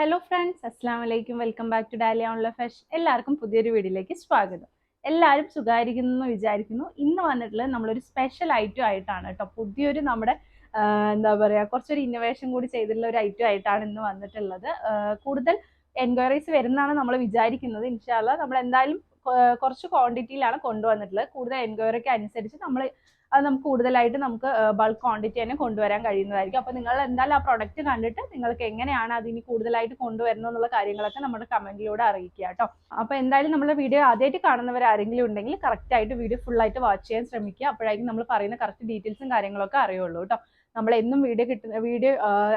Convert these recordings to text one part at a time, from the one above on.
Hello friends അസ്സാം വലൈക്കും welcome back to Dalia online fashion എല്ലാവർക്കും പുതിയൊരു വീഡിയോയിലേക്ക് സ്വാഗതം. എല്ലാവരും സുഖമായിരിക്കുന്നു എന്ന് വിചാരിക്കുന്നു. ഇന്ന് വന്നിട്ടുള്ളത് നമ്മളൊരു സ്പെഷ്യൽ ഐറ്റം ആയിട്ടാണ് കേട്ടോ. പുതിയൊരു നമ്മുടെ എന്താ പറയുക കുറച്ചൊരു ഇന്നോവേഷൻ കൂടി ചെയ്തിട്ടുള്ള ഒരു ഐറ്റം ആയിട്ടാണ് ഇന്ന് വന്നിട്ടുള്ളത്. കൂടുതൽ എൻക്വയറീസ് വരുന്നതാണ് നമ്മൾ വിചാരിക്കുന്നത്. ഇൻഷാല്ല നമ്മൾ എന്തായാലും കുറച്ച് ക്വാണ്ടിറ്റിയിലാണ് കൊണ്ടുവന്നിട്ടുള്ളത്. കൂടുതൽ എൻക്വയറിക്ക് അനുസരിച്ച് നമ്മൾ അത് നമുക്ക് കൂടുതലായിട്ട് നമുക്ക് ബൾക്ക് ക്വാണ്ടിറ്റി തന്നെ കൊണ്ടുവരാൻ കഴിയുന്നതായിരിക്കും. അപ്പോൾ നിങ്ങൾ എന്തായാലും ആ പ്രൊഡക്റ്റ് കണ്ടിട്ട് നിങ്ങൾക്ക് എങ്ങനെയാണ് അതിന് കൂടുതലായിട്ട് കൊണ്ടുവരുന്നത് എന്നുള്ള കാര്യങ്ങളൊക്കെ നമ്മുടെ കമന്റിലൂടെ അറിയിക്കുക കേട്ടോ. അപ്പോൾ എന്തായാലും നമ്മുടെ വീഡിയോ ആദ്യമായിട്ട് കാണുന്നവർ ആരെങ്കിലും ഉണ്ടെങ്കിൽ കറക്റ്റ് ആയിട്ട് വീഡിയോ ഫുള്ളായിട്ട് വാച്ച് ചെയ്യാൻ ശ്രമിക്കുക. അപ്പോഴായിരിക്കും നമ്മൾ പറയുന്ന കറക്റ്റ് ഡീറ്റെയിൽസും കാര്യങ്ങളൊക്കെ അറിയുള്ളൂ കേട്ടോ. നമ്മൾ എന്നും വീഡിയോ കിട്ടുന്ന വീഡിയോ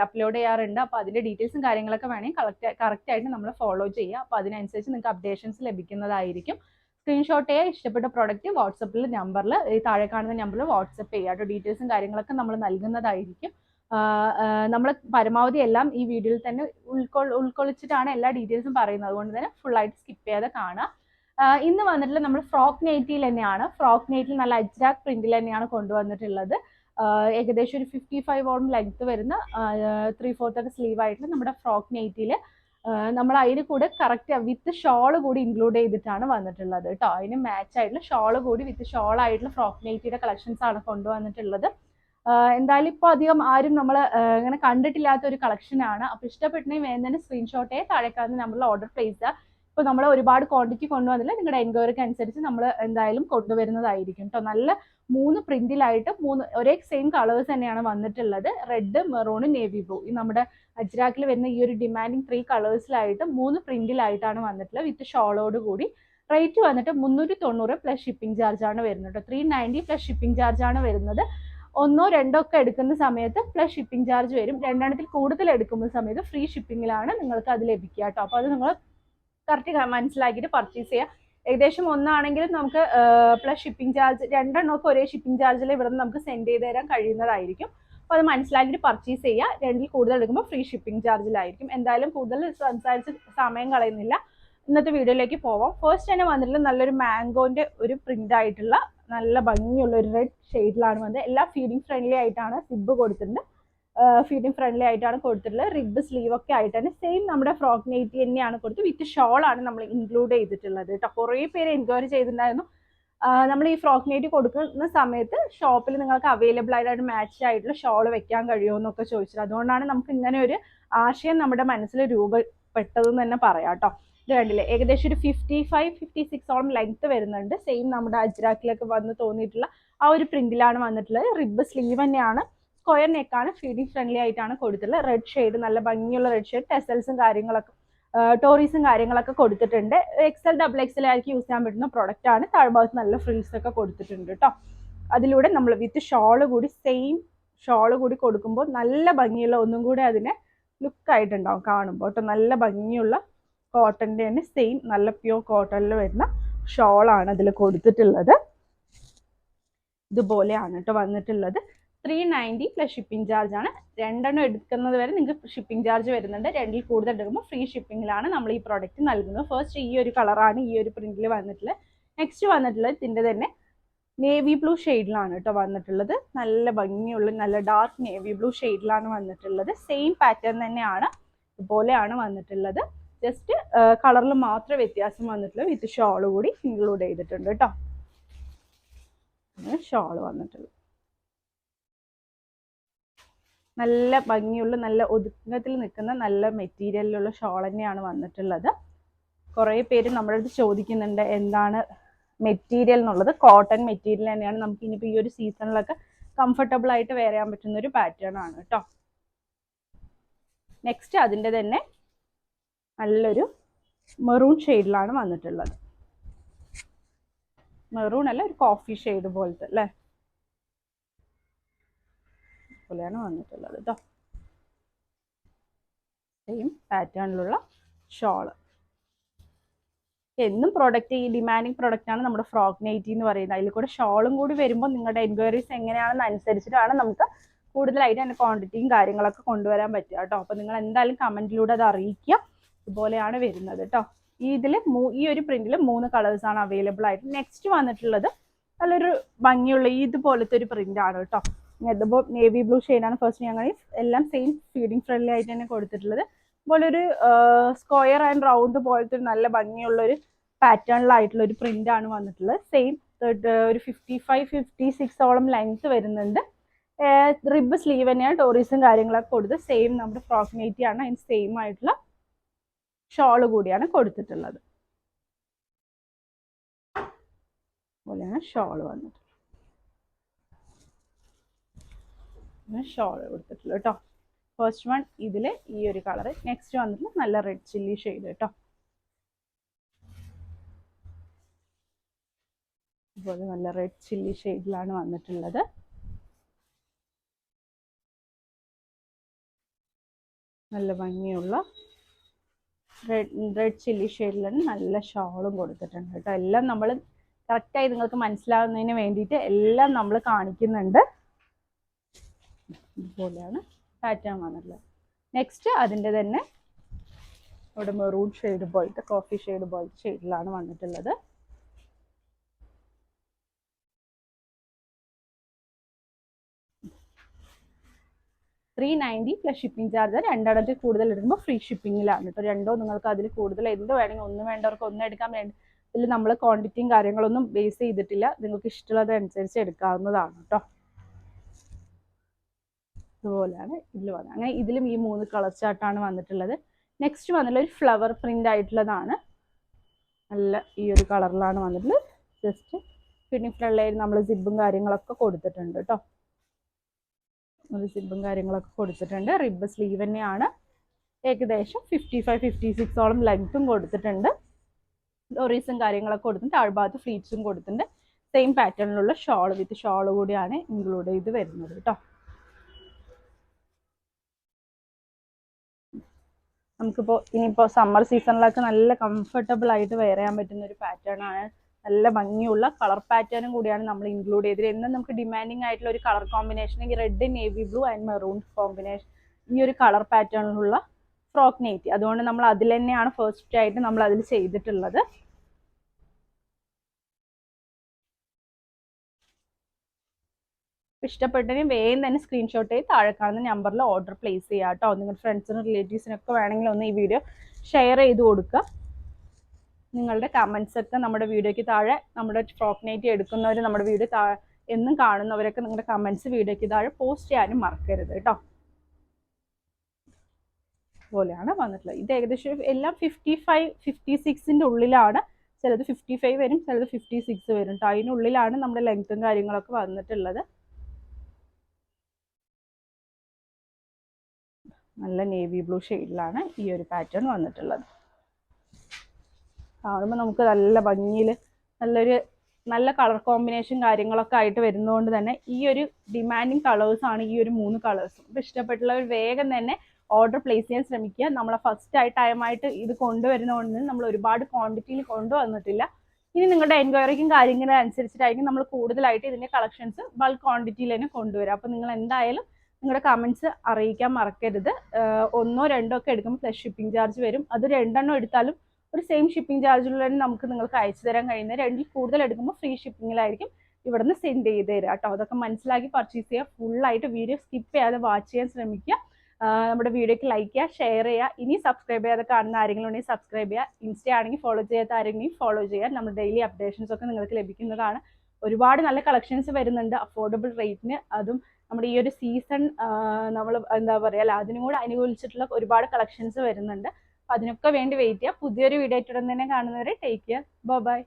അപ്ലോഡ് ചെയ്യാറുണ്ട്. അപ്പോൾ അതിന്റെ ഡീറ്റെയിൽസും കാര്യങ്ങളൊക്കെ വേണമെങ്കിൽ കറക്റ്റ് ആയിട്ട് നമ്മൾ ഫോളോ ചെയ്യുക അപ്പോൾ അതിനനുസരിച്ച് നിങ്ങൾക്ക് അപ്ഡേഷൻസ് ലഭിക്കുന്നതായിരിക്കും. സ്ക്രീൻഷോട്ട് ചെയ്യുക ഇഷ്ടപ്പെട്ട പ്രോഡക്റ്റ് വാട്സപ്പിൽ നമ്പറിൽ ഈ താഴെ കാണുന്ന നമ്പറിൽ വാട്സപ്പ് ചെയ്യുക ഡീറ്റെയിൽസും കാര്യങ്ങളൊക്കെ നമ്മൾ നൽകുന്നതായിരിക്കും. നമ്മൾ പരമാവധി എല്ലാം ഈ വീഡിയോയിൽ തന്നെ ഉൾക്കൊ ഉൾക്കൊള്ളിച്ചിട്ടാണ് എല്ലാ ഡീറ്റെയിൽസും പറയുന്നത്. അതുകൊണ്ട് തന്നെ ഫുൾ ആയിട്ട് സ്കിപ്പ് ചെയ്യാതെ കാണുക ഇന്ന് വന്നിട്ടുള്ള നമ്മൾ ഫ്രോക്ക് നെയ്റ്റിയിൽ തന്നെയാണ്. ഫ്രോക്ക് നെയ്റ്റിൽ നല്ല അജ്രാക്ക് പ്രിന്റിൽ തന്നെയാണ് കൊണ്ടുവന്നിട്ടുള്ളത്. ഏകദേശം ഒരു ഫിഫ്റ്റി ഫൈവ് ഓൺ ലെങ്ത് വരുന്ന ത്രീ ഫോർത്ത് സ്ലീവ് ആയിട്ടുള്ള നമ്മുടെ ഫ്രോക്ക് നെയ്റ്റിൽ നമ്മൾ അതിന് കൂടെ കറക്റ്റ് വിത്ത് ഷോൾ കൂടി ഇൻക്ലൂഡ് ചെയ്തിട്ടാണ് വന്നിട്ടുള്ളത് കേട്ടോ അതിന് മാച്ച് ആയിട്ടുള്ള ഷോൾ കൂടി വിത്ത് ഷോൾ ആയിട്ടുള്ള ഫ്രോക്ക് നെയ്റ്റിയുടെ കളക്ഷൻസ് ആണ് കൊണ്ടുവന്നിട്ടുള്ളത്. എന്തായാലും ഇപ്പോൾ അധികം ആരും നമ്മൾ ഇങ്ങനെ കണ്ടിട്ടില്ലാത്ത ഒരു കളക്ഷനാണ് അപ്പോൾ ഇഷ്ടപ്പെട്ടെങ്കിൽ വേണ്ടതിന് സ്ക്രീൻഷോട്ടേ താഴേക്കാന്ന് നമ്മൾ ഓർഡർ പ്ലേസ് ചെയ്യുക ഇപ്പോൾ നമ്മൾ ഒരുപാട് ക്വാണ്ടിറ്റി കൊണ്ടുവന്നില്ല. നിങ്ങളുടെ എൻക്വയറിക്ക് അനുസരിച്ച് നമ്മൾ എന്തായാലും കൊണ്ടുവരുന്നതായിരിക്കും കേട്ടോ നല്ല മൂന്ന് പ്രിന്റിലായിട്ട് മൂന്ന് ഒരേ സെയിം കളേഴ്സ് തന്നെയാണ് വന്നിട്ടുള്ളത്. റെഡ് മെറൂൺ നേവി ബ്ലൂ ഈ നമ്മുടെ അജ്രാക്കിൽ വരുന്ന ഈ ഒരു ഡിമാൻഡിങ് ത്രീ കളേഴ്സിലായിട്ട് മൂന്ന് പ്രിന്റിലായിട്ടാണ് വന്നിട്ടുള്ളത്. വിത്ത് ഷോളോട് കൂടി. റേറ്റ് വന്നിട്ട് മുന്നൂറ്റി തൊണ്ണൂറ് പ്ലസ് ഷിപ്പിംഗ് ചാർജ് ആണ് വരുന്നത് three ninety plus shipping charge ആണ് വരുന്നത്. ഒന്നോ രണ്ടോ ഒക്കെ എടുക്കുന്ന സമയത്ത് പ്ലസ് ഷിപ്പിംഗ് ചാർജ് വരും. രണ്ടെണ്ണത്തിൽ കൂടുതൽ എടുക്കുന്ന സമയത്ത് ഫ്രീ ഷിപ്പിംഗിലാണ് നിങ്ങൾക്ക് അത് ലഭിക്കുക കേട്ടോ അപ്പോൾ അത് നിങ്ങൾ കറക്റ്റ് മനസ്സിലാക്കിയിട്ട് പർച്ചേസ് ചെയ്യുക ഏകദേശം ഒന്നാണെങ്കിലും നമുക്ക് പ്ലസ് ഷിപ്പിംഗ് ചാർജ് രണ്ടെണ്ണമൊക്കെ ഒരേ ഷിപ്പിംഗ് ചാർജിൽ ഇവിടെ നിന്ന് നമുക്ക് സെൻഡ് ചെയ്ത് തരാൻ കഴിയുന്നതായിരിക്കും. അപ്പോൾ അത് മനസ്സിലാക്കിയിട്ട് പർച്ചേസ് ചെയ്യുക രണ്ടിൽ കൂടുതൽ എടുക്കുമ്പോൾ ഫ്രീ ഷിപ്പിംഗ് ചാർജിലായിരിക്കും എന്തായാലും കൂടുതൽ സംസാരിച്ച് സമയം കളയുന്നില്ല. ഇന്നത്തെ വീഡിയോയിലേക്ക് പോവാം. ഫസ്റ്റ് തന്നെ വന്നിട്ടുള്ള നല്ലൊരു മാംഗോന്റെ ഒരു പ്രിന്റ് ആയിട്ടുള്ള നല്ല ഭംഗിയുള്ള ഒരു റെഡ് ഷെയ്ഡിലാണ് വന്നത്. എല്ലാ ഫീഡിങ് ഫ്രണ്ട്ലി ആയിട്ടാണ് സിബ് കൊടുത്തിട്ടുണ്ട്. ഫീഡിങ് ഫ്രണ്ട്ലി ആയിട്ടാണ് കൊടുത്തിട്ടുള്ളത്. റിബ് സ്ലീവ് ഒക്കെ ആയിട്ട് തന്നെ സെയിം നമ്മുടെ ഫ്രോക്ക് നെയ്റ്റി തന്നെയാണ് കൊടുത്ത് വിത്ത് ഷോൾ ആണ് നമ്മൾ ഇൻക്ലൂഡ് ചെയ്തിട്ടുള്ളത് കേട്ടോ. കുറേ പേര് എൻക്വയറി ചെയ്തിട്ടുണ്ടായിരുന്നു. നമ്മൾ ഈ ഫ്രോക്ക് നെയ്റ്റി കൊടുക്കുന്ന സമയത്ത് ഷോപ്പിൽ നിങ്ങൾക്ക് അവൈലബിൾ ആയിട്ട് മാച്ച് ആയിട്ടുള്ള ഷോൾ വെക്കാൻ കഴിയുമോ എന്നൊക്കെ ചോദിച്ചത് അതുകൊണ്ടാണ് നമുക്ക് ഇങ്ങനെ ഒരു ആശയം നമ്മുടെ മനസ്സിൽ രൂപപ്പെട്ടതെന്ന് തന്നെ പറയാം കേട്ടോ. ഇത് കണ്ടില്ലേ? ഏകദേശം ഒരു ഫിഫ്റ്റി ഫൈവ് ഫിഫ്റ്റി സിക്സ് ഓളം ലെങ്ത് വരുന്നുണ്ട്. സെയിം നമ്മുടെ അജ്രാക്കിലൊക്കെ വന്ന് തോന്നിയിട്ടുള്ള ആ ഒരു പ്രിന്റിലാണ് വന്നിട്ടുള്ളത്. റിബ് സ്ലീവ് തന്നെയാണ്. സ്ക്വയർ നെക്കാണ് ഫീഡിങ് ഫ്രണ്ട്ലി ആയിട്ടാണ് കൊടുത്തിട്ടുള്ളത്. റെഡ് ഷെയ്ഡ് നല്ല ഭംഗിയുള്ള റെഡ് ഷെയ്ഡ് ടെസൽസും കാര്യങ്ങളൊക്കെ ടോറീസും കാര്യങ്ങളൊക്കെ കൊടുത്തിട്ടുണ്ട്. എക്സൽ ഡബിൾ എക്സൽ ആയിരിക്കും യൂസ് ചെയ്യാൻ പറ്റുന്ന പ്രൊഡക്റ്റ് ആണ്. താഴ്ഭാഗത്ത് നല്ല ഫ്രിൽസ് ഒക്കെ കൊടുത്തിട്ടുണ്ട് കേട്ടോ അതിലൂടെ നമ്മൾ വിത്ത് ഷോൾ കൂടി സെയിം ഷോൾ കൂടി കൊടുക്കുമ്പോൾ നല്ല ഭംഗിയുള്ള ഒന്നും കൂടി അതിനെ ലുക്ക് ആയിട്ടുണ്ടാവും കാണുമ്പോൾ കേട്ടോ നല്ല ഭംഗിയുള്ള കോട്ടന്റെ തന്നെ സെയിം നല്ല പ്യൂർ കോട്ടണിൽ വരുന്ന ഷോളാണ് അതിൽ കൊടുത്തിട്ടുള്ളത്. ഇതുപോലെയാണ് കേട്ടോ വന്നിട്ടുള്ളത്. Three ninety plus shipping charge ആണ്. രണ്ടെണ്ണം എടുക്കുന്നത് വരെ നിങ്ങൾക്ക് ഷിപ്പിംഗ് ചാർജ് വരുന്നുണ്ട്. രണ്ടിൽ കൂടുതൽ എടുക്കുമ്പോൾ ഫ്രീ ഷിപ്പിംഗിലാണ് നമ്മൾ ഈ പ്രോഡക്റ്റ് നൽകുന്നത്. ഫസ്റ്റ് ഈ ഒരു കളറാണ് ഈ ഒരു പ്രിന്റിൽ വന്നിട്ടുള്ളത്. നെക്സ്റ്റ് വന്നിട്ടുള്ളത് ഇതിന്റെ തന്നെ നേവി ബ്ലൂ ഷെയ്ഡിലാണ് കേട്ടോ വന്നിട്ടുള്ളത്. നല്ല ഭംഗിയുള്ള നല്ല ഡാർക്ക് നേവി ബ്ലൂ ഷെയ്ഡിലാണ് വന്നിട്ടുള്ളത്. സെയിം പാറ്റേൺ തന്നെയാണ് ഇതുപോലെയാണ് വന്നിട്ടുള്ളത്. ജസ്റ്റ് കളറിൽ മാത്രം വ്യത്യാസം വന്നിട്ടുള്ളൂ വിത്ത് ഷോൾ കൂടി ഇൻക്ലൂഡ് ചെയ്തിട്ടുണ്ട് കേട്ടോ. ഷോൾ വന്നിട്ടുള്ളത്. നല്ല ഭംഗിയുള്ള നല്ല ഒതുക്കത്തിൽ നിൽക്കുന്ന നല്ല മെറ്റീരിയലിലുള്ള ഷോൾ തന്നെയാണ് വന്നിട്ടുള്ളത്. കുറേ പേര് നമ്മുടെ അടുത്ത് ചോദിക്കുന്നുണ്ട് എന്താണ് മെറ്റീരിയൽ എന്നുള്ളത്. കോട്ടൺ മെറ്റീരിയൽ തന്നെയാണ്. നമുക്ക് ഇനിയിപ്പോൾ ഈ ഒരു സീസണിലൊക്കെ കംഫർട്ടബിൾ ആയിട്ട് വേറെയാൻ പറ്റുന്ന ഒരു പാറ്റേൺ ആണ് കേട്ടോ. നെക്സ്റ്റ് അതിന്റെ തന്നെ നല്ലൊരു മെറൂൺ ഷെയ്ഡിലാണ് വന്നിട്ടുള്ളത്. മെറൂൺ അല്ല ഒരു കോഫി ഷെയ്ഡ് പോലത്തെ അല്ലേ? പോലെയാണ് വന്നിട്ടുള്ളത് കേട്ടോ സെയിം പാറ്റേണിലുള്ള ഷോൾ എന്നും പ്രോഡക്റ്റ് ഈ ഡിമാൻഡിങ് പ്രൊഡക്റ്റാണ് നമ്മുടെ ഫ്രോക്ക് നൈറ്റി എന്ന് പറയുന്നത്. അതിൽ കൂടെ ഷോളും കൂടി വരുമ്പോൾ നിങ്ങളുടെ എൻക്വയറീസ് എങ്ങനെയാണെന്ന് അനുസരിച്ചിട്ടാണ് നമുക്ക് കൂടുതലായിട്ട് അതിന്റെ ക്വാണ്ടിറ്റിയും കാര്യങ്ങളൊക്കെ കൊണ്ടുവരാൻ പറ്റുക കേട്ടോ അപ്പോൾ നിങ്ങൾ എന്തായാലും കമന്റിലൂടെ അത് അറിയിക്കുക. ഇതുപോലെയാണ് വരുന്നത് കേട്ടോ ഈ ഇതിൽ ഈ ഒരു പ്രിന്റിൽ മൂന്ന് കളേഴ്സാണ് അവൈലബിൾ ആയിട്ട്. നെക്സ്റ്റ് വന്നിട്ടുള്ളത് നല്ലൊരു ഭംഗിയുള്ള ഇതുപോലത്തെ ഒരു പ്രിന്റ് ആണ് കേട്ടോ ഇതിപ്പോൾ നേവി ബ്ലൂ ഷെയ്ഡാണ് ഫസ്റ്റ് ഞങ്ങൾ എല്ലാം സെയിം ഫീഡിങ് ഫ്രണ്ട്ലി ആയിട്ട് തന്നെ കൊടുത്തിട്ടുള്ളത്. അതുപോലെ ഒരു സ്ക്വയർ ആൻഡ് റൗണ്ട് പോലത്തെ ഒരു നല്ല ഭംഗിയുള്ള ഒരു പാറ്റേണിലായിട്ടുള്ള ഒരു പ്രിന്റ് ആണ് വന്നിട്ടുള്ളത്. സെയിം ഒരു ഫിഫ്റ്റി ഫൈവ് ഫിഫ്റ്റി സിക്സോളം ലെങ്ത് വരുന്നുണ്ട് റിബ് സ്ലീവ് തന്നെയാണ് ടോറീസും കാര്യങ്ങളൊക്കെ കൊടുത്ത് സെയിം നമ്മുടെ ഫ്രോക്നേറ്റി നെറ്റി ആണ്. അതിന് സെയിം ആയിട്ടുള്ള ഷോൾ കൂടിയാണ് കൊടുത്തിട്ടുള്ളത്. അതുപോലെയാണ് ഷോൾ വന്നിട്ടുള്ളത് ഷോൾ കൊടുത്തിട്ടുള്ളൂ കേട്ടോ ഫസ്റ്റ് വൺ ഇതിൽ ഈ ഒരു കളർ നെക്സ്റ്റ് വന്നിട്ട് നല്ല റെഡ് ചില്ലി ഷെയ്ഡ് കേട്ടോ അതുപോലെ നല്ല റെഡ് ചില്ലി ഷെയ്ഡിലാണ് വന്നിട്ടുള്ളത്. നല്ല ഭംഗിയുള്ള റെഡ് റെഡ് ചില്ലി ഷെയ്ഡിലാണ് നല്ല ഷോളും കൊടുത്തിട്ടുണ്ട് കേട്ടോ എല്ലാം നമ്മൾ കറക്റ്റായി നിങ്ങൾക്ക് മനസ്സിലാവുന്നതിന് വേണ്ടിയിട്ട് എല്ലാം നമ്മൾ കാണിക്കുന്നുണ്ട്. ഇതുപോലെയാണ് പാറ്റേൺ വന്നിട്ടുള്ളത് നെക്സ്റ്റ് അതിന്റെ തന്നെ ഇവിടെ മെറൂൺ ഷെയ്ഡ് പോലത്തെ കോഫി ഷെയ്ഡ് പോലത്തെ ഷെയ്ഡിലാണ് വന്നിട്ടുള്ളത്. Three ninety plus shipping charge രണ്ടെണ്ണത്തിൽ കൂടുതൽ എടുക്കുമ്പോൾ ഫ്രീ ഷിപ്പിങ്ങിലാണ് കേട്ടോ രണ്ടോ നിങ്ങൾക്ക് അതിൽ കൂടുതൽ എന്ത് വേണമെങ്കിൽ ഒന്ന് വേണ്ടവർക്ക് ഒന്ന് എടുക്കാൻ വേണ്ടി ഇതിൽ നമ്മൾ ക്വാണ്ടിറ്റിയും കാര്യങ്ങളൊന്നും ബേസ് ചെയ്തിട്ടില്ല. നിങ്ങൾക്ക് ഇഷ്ടമുള്ളത് അനുസരിച്ച് എടുക്കാവുന്നതാണ് കേട്ടോ ഇതുപോലെയാണ് ഇതിൽ വന്നത് അങ്ങനെ ഇതിലും ഈ മൂന്ന് കളർ ചാർട്ടാണ് വന്നിട്ടുള്ളത്. നെക്സ്റ്റ് വന്നിട്ടുള്ള ഒരു ഫ്ലവർ പ്രിന്റ് ആയിട്ടുള്ളതാണ്. നല്ല ഈ ഒരു കളറിലാണ് വന്നിട്ടുള്ളത്. ജസ്റ്റ് പിന്നെ ഫ്രണ്ടിലായി നമ്മൾ സിബും കാര്യങ്ങളൊക്കെ കൊടുത്തിട്ടുണ്ട് കേട്ടോ ഒരു സിബും കാര്യങ്ങളൊക്കെ കൊടുത്തിട്ടുണ്ട്. റിബ് സ്ലീവ് തന്നെയാണ്. ഏകദേശം ഫിഫ്റ്റി ഫൈവ് ഫിഫ്റ്റി സിക്സോളം ലെങ്ത്തും കൊടുത്തിട്ടുണ്ട്. ഡോറീസും കാര്യങ്ങളൊക്കെ കൊടുത്തിട്ടുണ്ട്. താഴ്ഭാഗത്ത് ഫ്ലീറ്റ്സും കൊടുത്തിട്ടുണ്ട്. സെയിം പാറ്റേണിലുള്ള ഷോൾ വിത്ത് ഷോൾ കൂടിയാണ് ഇൻക്ലൂഡ് ചെയ്ത് വരുന്നത് കേട്ടോ നമുക്കിപ്പോൾ ഇനിയിപ്പോൾ സമ്മർ സീസണിലൊക്കെ നല്ല കംഫർട്ടബിൾ ആയിട്ട് വെയർ ചെയ്യാൻ പറ്റുന്ന ഒരു പാറ്റേൺ ആണ്. നല്ല ഭംഗിയുള്ള കളർ പാറ്റേണും കൂടിയാണ് നമ്മൾ ഇൻക്ലൂഡ് ചെയ്തത്. എന്നും നമുക്ക് ഡിമാൻഡിങ് ആയിട്ടുള്ള ഒരു colour combination red navy blue and maroon combination ഈ ഒരു കളർ പാറ്റേണിലുള്ള ഫ്രോക്ക് നെയ്റ്റി അതുകൊണ്ട് നമ്മൾ അതിൽ തന്നെയാണ് ഫസ്റ്റ് ആയിട്ട് നമ്മൾ അതിൽ ചെയ്തിട്ടുള്ളത്. ഇഷ്ടപ്പെട്ടതിന് വേഗം തന്നെ സ്ക്രീൻഷോട്ട് ചെയ്ത് താഴെ കാണുന്ന നമ്പറിൽ ഓർഡർ പ്ലേസ് ചെയ്യുക കേട്ടോ നിങ്ങളുടെ ഫ്രണ്ട്സിനും റിലേറ്റീവ്സിനൊക്കെ വേണമെങ്കിൽ ഒന്ന് ഈ വീഡിയോ ഷെയർ ചെയ്ത് കൊടുക്കുക. നിങ്ങളുടെ കമൻസ് ഒക്കെ നമ്മുടെ വീഡിയോയ്ക്ക് താഴെ നമ്മുടെ ഫ്രോക്ക് നൈറ്റ് എടുക്കുന്നവർ നമ്മുടെ വീഡിയോ താഴെ എന്നും കാണുന്നവരൊക്കെ നിങ്ങളുടെ കമൻസ് വീഡിയോയ്ക്ക് താഴെ പോസ്റ്റ് ചെയ്യാനും മറക്കരുത് കേട്ടോ പോലെയാണ് വന്നിട്ടുള്ളത്. ഇത് ഏകദേശം എല്ലാം ഫിഫ്റ്റി ഫൈവ് ഫിഫ്റ്റി സിക്സിന്റെ ഉള്ളിലാണ്. ചിലത് ഫിഫ്റ്റി ഫൈവ് വരും ചിലത് ഫിഫ്റ്റി സിക്സ് വരും അതിനുള്ളിലാണ് നമ്മുടെ ലെങ്ത്തും കാര്യങ്ങളൊക്കെ വന്നിട്ടുള്ളത്. നല്ല നേവി ബ്ലൂ ഷെയ്ഡിലാണ് ഈ ഒരു പാറ്റേൺ വന്നിട്ടുള്ളത്. കാണുമ്പോൾ നമുക്ക് നല്ല ഭംഗിയിൽ നല്ലൊരു നല്ല കളർ കോമ്പിനേഷൻ കാര്യങ്ങളൊക്കെ ആയിട്ട് വരുന്നതുകൊണ്ട് തന്നെ ഈ ഒരു ഡിമാൻഡിങ് കളേഴ്സാണ് ഈ ഒരു മൂന്ന് കളേഴ്സും അപ്പോൾ ഇഷ്ടപ്പെട്ടുള്ളവർ വേഗം തന്നെ ഓർഡർ പ്ലേസ് ചെയ്യാൻ ശ്രമിക്കുക. നമ്മളെ ഫസ്റ്റ് ആയി ടൈമായിട്ട് ഇത് കൊണ്ടുവരുന്നതുകൊണ്ട് നമ്മൾ ഒരുപാട് ക്വാണ്ടിറ്റിയിൽ കൊണ്ടുവന്നിട്ടില്ല. ഇനി നിങ്ങളുടെ എൻക്വയറിക്കും കാര്യങ്ങളും അനുസരിച്ചിട്ടായിരിക്കും നമ്മൾ കൂടുതലായിട്ട് ഇതിന്റെ കളക്ഷൻസ് ബൾക്ക് ക്വാണ്ടിറ്റിയിൽ തന്നെ കൊണ്ടുവരിക അപ്പോൾ നിങ്ങൾ എന്തായാലും നിങ്ങളുടെ കമൻസ് അറിയിക്കാൻ മറക്കരുത്. ഒന്നോ രണ്ടോ ഒക്കെ എടുക്കുമ്പോൾ പ്ലസ് ഷിപ്പിംഗ് ചാർജ് വരും. അത് രണ്ടെണ്ണം എടുത്താലും ഒരു സെയിം ഷിപ്പിംഗ് ചാർജുള്ള തന്നെ നമുക്ക് നിങ്ങൾക്ക് അയച്ചു തരാൻ കഴിയുന്നത് രണ്ടിൽ കൂടുതൽ എടുക്കുമ്പോൾ ഫ്രീ ഷിപ്പിങ്ങിലായിരിക്കും ഇവിടുന്ന് സെൻഡ് ചെയ്ത് തരിക കേട്ടോ. അതൊക്കെ മനസ്സിലാക്കി പർച്ചേസ് ചെയ്യുക. ഫുള്ളായിട്ട് വീഡിയോ സ്കിപ്പ് ചെയ്യാതെ വാച്ച് ചെയ്യാൻ ശ്രമിക്കുക. നമ്മുടെ വീഡിയോക്ക് ലൈക്ക് ചെയ്യുക ഷെയർ ചെയ്യുക. ഇനി സബ്സ്ക്രൈബ് ചെയ്യാതെ കാണുന്ന ആരെങ്കിലും ഉണ്ടെങ്കിൽ സബ്സ്ക്രൈബ് ചെയ്യുക. ഇൻസ്റ്റ ആണെങ്കിൽ ഫോളോ ചെയ്യാത്ത ആരെങ്കിലും ഫോളോ ചെയ്യുക. നമ്മുടെ ഡെയിലി അപ്ഡേഷൻസ് ഒക്കെ നിങ്ങൾക്ക് ലഭിക്കുന്നതാണ്. ഒരുപാട് നല്ല കളക്ഷൻസ് വരുന്നുണ്ട്. അഫോർഡബിൾ റേറ്റിന് അതും നമ്മുടെ ഈ ഒരു സീസൺ നമ്മൾ എന്താ പറയുക അതിനും കൂടെ അനുകൂലിച്ചിട്ടുള്ള ഒരുപാട് കളക്ഷൻസ് വരുന്നുണ്ട്. അപ്പൊ അതിനൊക്കെ വേണ്ടി വെയിറ്റ് ചെയ്യുക പുതിയൊരു വീഡിയോ ആയിട്ട് ഉടൻ തന്നെ കാണുന്നവരെ ടേക്ക് കെയർ ബൈ